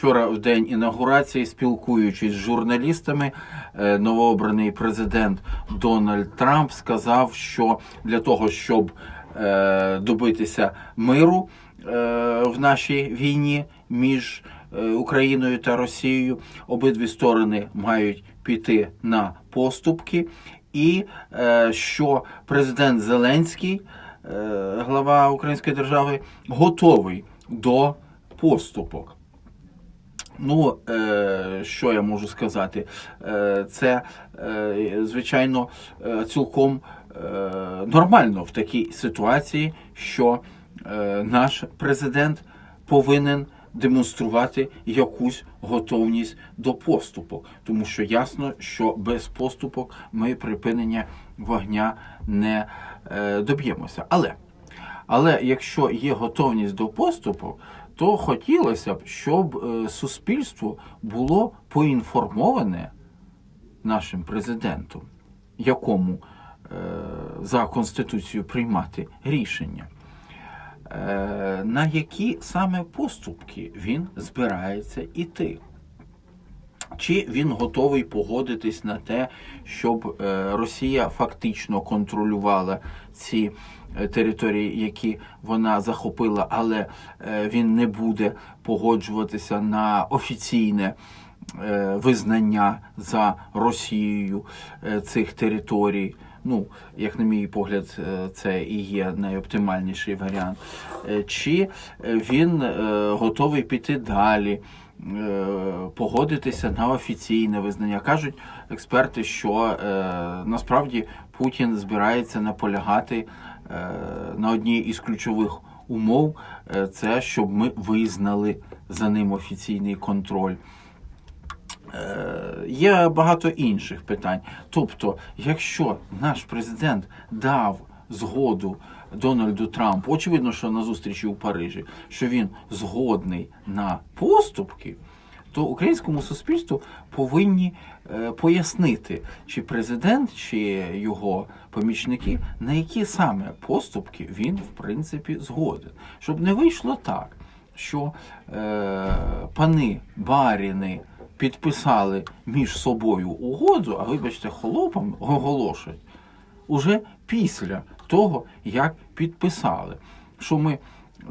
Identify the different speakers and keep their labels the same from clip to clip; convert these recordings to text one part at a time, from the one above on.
Speaker 1: Вчора в день інаугурації, спілкуючись з журналістами, е, новообраний президент Дональд Трамп сказав, що для того, щоб е, добитися миру е, в нашій війні між Україною та Росією, обидві сторони мають піти на поступки, і що президент Зеленський, глава Української держави, готовий до поступок. Ну, е, що я можу сказати? Е, це, е, звичайно, цілком нормально в такій ситуації, що наш президент повинен демонструвати якусь готовність до поступок, тому що ясно, що без поступок ми припинення вогня не доб'ємося. Але але якщо є готовність до поступу, то хотілося б, щоб е, суспільство було поінформоване нашим президентом, якому е, за Конституцією приймати рішення, е, на які саме поступки він збирається іти. Чи він готовий погодитись на те, щоб е, Росія фактично контролювала ці е, території, які вона захопила, але е, він не буде погоджуватися на офіційне визнання за Росією цих територій? Ну, як на мій погляд, це і є найоптимальніший варіант. Чи він готовий піти далі? Е, погодитися на офіційне визнання. Кажуть експерти, що е, насправді Путін збирається наполягати е, на одній із ключових умов, це щоб ми визнали за ним офіційний контроль. Є багато інших питань. Тобто, якщо наш президент дав згоду Дональду Трампу, очевидно, що на зустрічі у Парижі, що він згодний на поступки, то українському суспільству повинні е, пояснити, чи президент, чи його помічники, на які саме поступки він в принципі згоден, щоб не вийшло так, що е, пани баріни підписали між собою угоду, а вибачте, холопам оголошують уже після того, як підписали. Що ми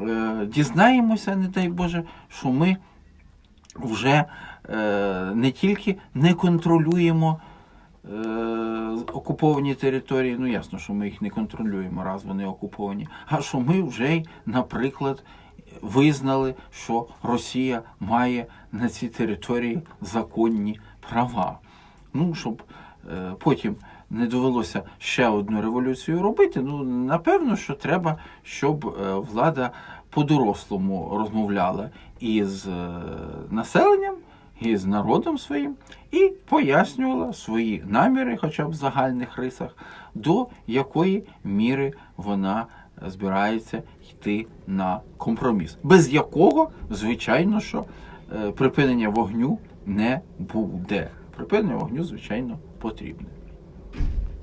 Speaker 1: е, дізнаємося, не дай Боже, що ми вже е, не тільки не контролюємо е, окуповані території, ну ясно, що ми їх не контролюємо, раз вони окуповані, а що ми вже, наприклад, визнали, що Росія має на ці території законні права. Ну, щоб е, потім не довелося ще одну революцію робити. Ну, напевно, що треба, щоб е, влада по-дорослому розмовляла із е, населенням, і з народом своїм, і пояснювала свої наміри, хоча б в загальних рисах, до якої міри вона збирається йти на компроміс, без якого, звичайно, що е, припинення вогню не буде. Припинення вогню, звичайно, потрібне.